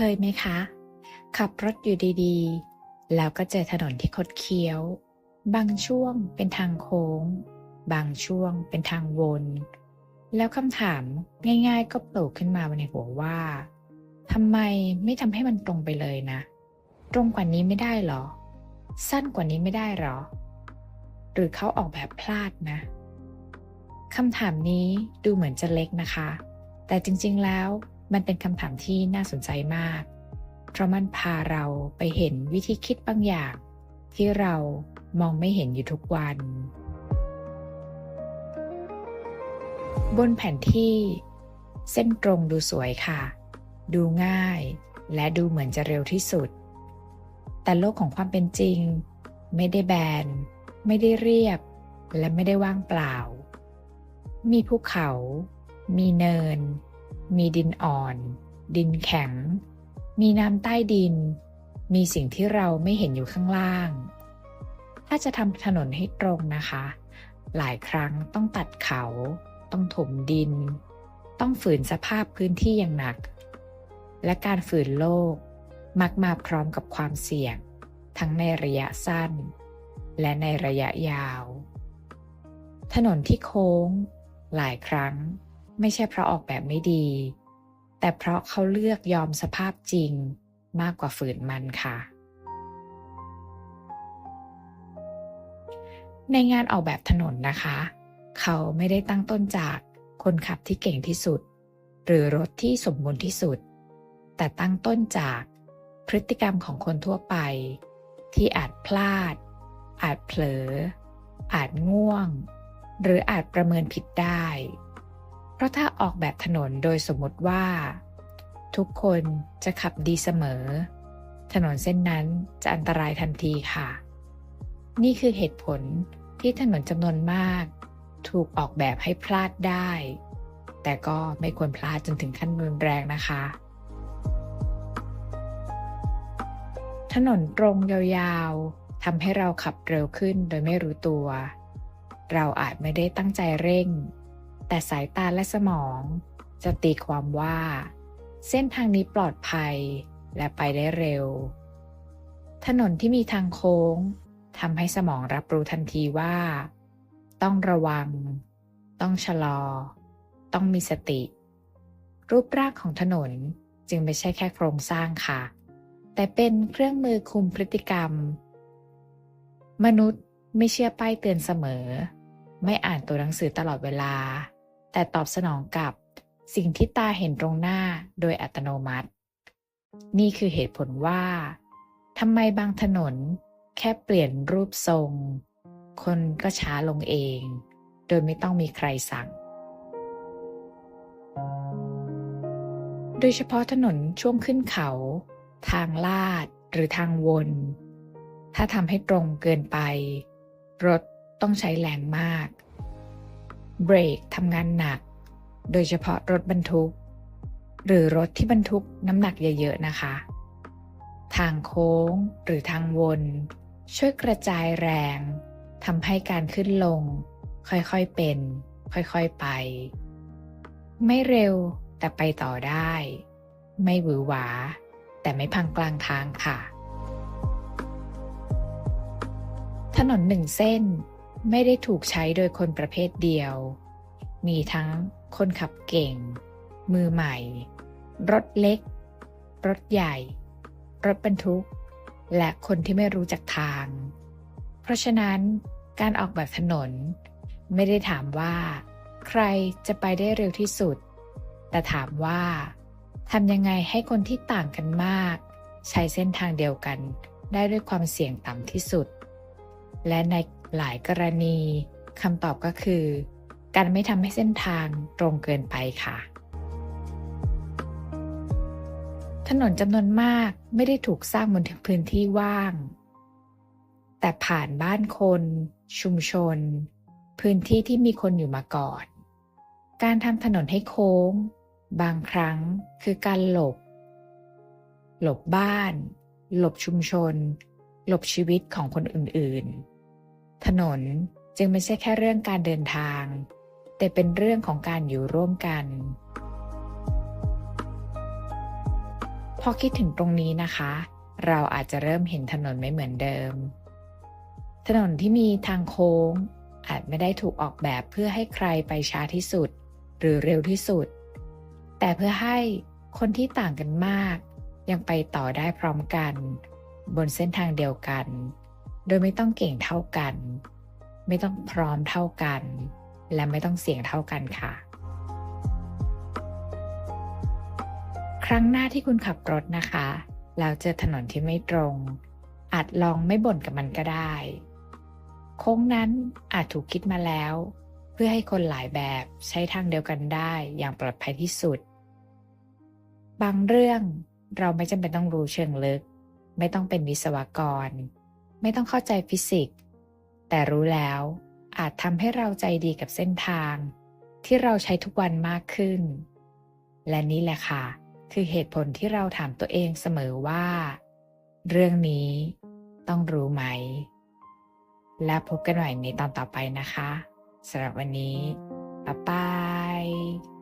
เคยไหมคะ ขับรถอยู่ดีๆ แล้วก็เจอถนนที่คดเคี้ยว บางช่วงเป็นทางโค้ง บางช่วงเป็นทางวน แล้วคำถามง่ายๆ ก็โผล่ขึ้นมาในหัวว่าทำไมไม่ทำให้มันตรงไปเลยนะ ตรงกว่านี้ไม่ได้หรอ สั้นกว่านี้ไม่ได้หรอ หรือเขาออกแบบพลาดนะคำถามนี้ดูเหมือนจะเล็กนะคะ แต่จริงๆแล้ว มันเป็นคำถามที่น่าสนใจมาก เพราะมันพาเราไปเห็นวิธีคิดบางอย่าง ที่เรามองไม่เห็นอยู่ทุกวัน บนแผนที่ เส้นตรงดูสวยค่ะ ดูง่าย และดูเหมือนจะเร็วที่สุด แต่โลกของความเป็นจริง ไม่ได้แบน ไม่ได้เรียบ และไม่ได้ว่างเปล่า มีภูเขา มีเนิน มีดินอ่อน ดินแข็ง มีน้ำใต้ดิน มีสิ่งที่เราไม่เห็นอยู่ข้างล่าง ถ้าจะทำถนนให้ตรงนะคะ หลายครั้งต้องตัดเขา ต้องถมดิน ต้องฝืนสภาพพื้นที่อย่างหนัก และการฝืนโลกมักมาพร้อมกับความเสี่ยง ทั้งในระยะสั้น และในระยะยาว ถนนที่โค้ง หลายครั้ง ไม่ใช่เพราะออกแบบไม่ดี แต่เพราะเขาเลือกยอมสภาพจริงมากกว่าฝืนมันค่ะ ในงานออกแบบถนนนะคะ เขาไม่ได้ตั้งต้นจากคนขับที่เก่งที่สุด หรือรถที่สมบูรณ์ที่สุด แต่ตั้งต้นจากพฤติกรรมของคนทั่วไป ที่อาจพลาด อาจเผลอ อาจง่วง หรืออาจประเมินผิดได้ เพราะถ้าออกแบบถนนโดยสมมติว่า ทุกคนจะขับดีเสมอ ถนนเส้นนั้นจะอันตรายทันทีค่ะ นี่คือเหตุผลที่ถนนจำนวนมาก ถูกออกแบบให้พลาดได้ แต่ก็ไม่ควรพลาดจนถึงขั้นรุนแรงนะคะ ถนนตรงยาวๆทำให้เราขับเร็วขึ้นโดยไม่รู้ตัว เราอาจไม่ได้ตั้งใจเร่ง แต่สายตาและสมอง จะตีความว่า เส้นทางนี้ปลอดภัยและไปได้เร็ว ถนนที่มีทางโค้งทำให้สมองรับรู้ทันทีว่า ต้องระวัง ต้องชะลอ ต้องมีสติ รูปร่างของถนนจึงไม่ใช่แค่โครงสร้างค่ะ แต่เป็นเครื่องมือคุมพฤติกรรม มนุษย์ไม่เชื่อป้ายเตือนเสมอ ไม่อ่านตัวหนังสือตลอดเวลา แต่ตอบสนองกับสิ่งที่ตาเห็นตรงหน้าโดยอัตโนมัติ นี่คือเหตุผลว่าทำไมบางถนนแค่เปลี่ยนรูปทรง คนก็ช้าลงเอง โดยไม่ต้องมีใครสั่ง โดยเฉพาะถนนช่วงขึ้นเขา ทางลาดหรือทางวน ถ้าทำให้ตรงเกินไป รถต้องใช้แรงมาก เบรกทำงานหนัก โดยเฉพาะรถบรรทุก หรือรถที่บรรทุกน้ำหนักเยอะๆนะคะ ทางโค้งหรือทางวน ช่วยกระจายแรงทำให้การขึ้นลง ค่อยๆเป็น ค่อยๆไป ไม่เร็วแต่ไปต่อได้ ไม่หวือหวา แต่ไม่พังกลางทางค่ะ ถนนหนึ่งเส้น ไม่ได้ถูกใช้โดยคนประเภทเดียว มีทั้งคนขับเก่ง มือใหม่ รถเล็ก รถใหญ่ รถบรรทุก และคนที่ไม่รู้จักทาง เพราะฉะนั้นการออกแบบถนน ไม่ได้ถามว่า ใครจะไปได้เร็วที่สุด แต่ถามว่าทำยังไงให้คนที่ต่างกันมาก ใช้เส้นทางเดียวกันได้ด้วยความเสี่ยงต่ำที่สุด และใน หลายกรณีคำตอบก็คือ การไม่ทำให้เส้นทางตรงเกินไปค่ะ ถนนจำนวนมากไม่ได้ถูกสร้างบนพื้นที่ว่าง แต่ผ่านบ้านคน ชุมชน พื้นที่ที่มีคนอยู่มาก่อน การทำถนนให้โค้ง บางครั้งคือการหลบ หลบบ้าน หลบชุมชน หลบชีวิตของคนอื่นๆ ถนนจึงไม่ใช่แค่เรื่องการเดินทาง แต่เป็นเรื่องของการอยู่ร่วมกัน พอคิดถึงตรงนี้นะคะ เราอาจจะเริ่มเห็นถนนไม่เหมือนเดิม ถนนที่มีทางโค้ง อาจไม่ได้ถูกออกแบบเพื่อให้ใครไปช้าที่สุด หรือเร็วที่สุด แต่เพื่อให้คนที่ต่างกันมาก ยังไปต่อได้พร้อมกัน บนเส้นทางเดียวกัน โดยไม่ต้องเก่งเท่ากัน ไม่ต้องพร้อมเท่ากัน และไม่ต้องเสี่ยงเท่ากันค่ะ ครั้งหน้าที่คุณขับรถนะคะแล้วเจอถนนที่ไม่ตรง อาจลองไม่บ่นกับมันก็ได้ โค้งนั้นอาจถูกคิดมาแล้ว เพื่อให้คนหลายแบบใช้ทางเดียวกันได้อย่างปลอดภัยที่สุด บางเรื่องเราไม่จำเป็นต้องรู้เชิงลึก ไม่ต้องเป็นวิศวกร ไม่ต้องเข้าใจฟิสิกส์ แต่รู้แล้วอาจทำให้เราใจดีกับเส้นทาง ที่เราใช้ทุกวันมากขึ้น และนี่แหละค่ะ คือเหตุผลที่เราถามตัวเองเสมอว่า เรื่องนี้ต้องรู้ไหม และพบกันใหม่ในตอนต่อไปนะคะสำหรับวันนี้บ๊ายบาย